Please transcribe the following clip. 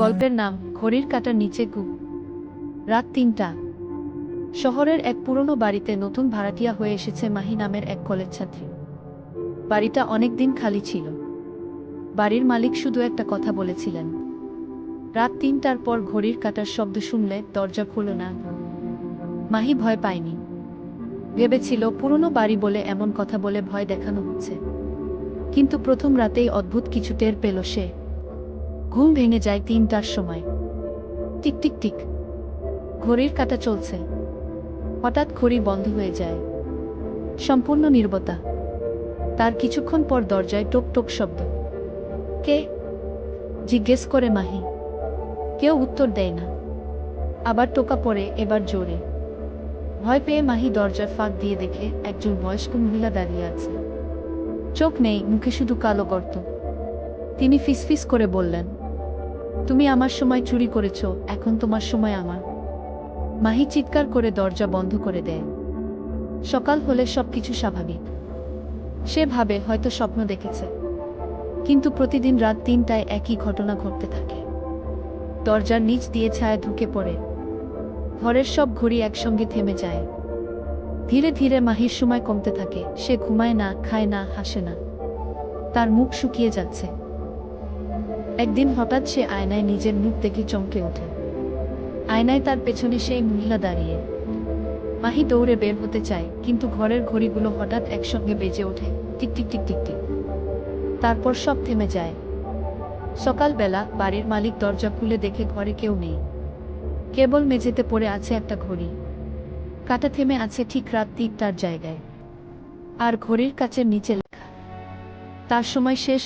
গল্পের নাম, ঘড়ির কাটার নিচে গু। রাত তিনটা। শহরের এক পুরনো বাড়িতে নতুন ভাড়াটিয়া হয়ে এসেছে মাহি নামের এক কলেজ ছাত্রী। বাড়িটা অনেক দিন খালি ছিল। বাড়ির মালিক শুধু একটা কথা বলেছিলেন। রাত তিনটার পর ঘড়ির কাটার শব্দ শুনলে দরজা খুলো না। মাহি ভয় পায়নি। ভেবেছিল, পুরনো বাড়ি বলে এমন কথা বলে ভয় দেখানো হচ্ছে। কিন্তু প্রথম রাতেই অদ্ভুত কিছু টের পেল সে। ঘুম ভেঙে যায় তিনটার সময়। Tick tick tick. ঘড়ির কাটা চলছে। হঠাৎ ঘড়ি বন্ধ হয়ে যায়। সম্পূর্ণ নির্বতা। তার কিছুক্ষণ পর দরজায় টোক টোক শব্দ। কে? জিজ্ঞেস করে মাহি। কেউ উত্তর দেয় না। আবার টোকা পড়ে এবার জোরে। ভয় পেয়ে মাহি দরজার ফাঁক দিয়ে দেখে একজন বয়স্ক মহিলা দাঁড়িয়ে আছে। চোখ নেই, মুখে শুধু কালো গর্ত। তিনি ফিসফিস করে বললেন তুমি আমার সময় চুরি করেছ, এখন তোমার সময় আমার। মাহি চিৎকার করে দরজা বন্ধ করে দেয়। সকাল হলে সবকিছু স্বাভাবিক। সে ভাবে হয়তো স্বপ্ন দেখেছে। কিন্তু প্রতিদিন রাত তিনটায় একই ঘটনা ঘটতে থাকে। দরজার নিচ দিয়ে ছায়া ঢুকে পড়ে। ঘরের সব ঘড়ি একসঙ্গে থেমে যায়। ধীরে ধীরে মাহির সময় কমতে থাকে। সে ঘুমায় না, খায় না, হাসে না। তার মুখ শুকিয়ে যাচ্ছে। একদিন হঠাৎ সে আয়নায় নিজের মুখ দেখে চমকে ওঠে। আয়নায় তার পেছনে সেই মহিলা দাঁড়িয়ে। মাহি দৌড়ে বের হতে চায়, কিন্তু ঘরের ঘড়িগুলো হঠাৎ একসঙ্গে বেজে ওঠে, tick tick tick tick tick. তারপর সব থেমে যায়। সকালবেলা বাড়ির মালিক দরজা খুলে দেখে ঘরে কেউ নেই। কেবল মেঝেতে পড়ে আছে একটা ঘড়ি। কাটা থেমে আছে ঠিক রাত তিনটার জায়গায়। আর ঘড়ির কাছের নিচে লেখা। তার সময় শেষ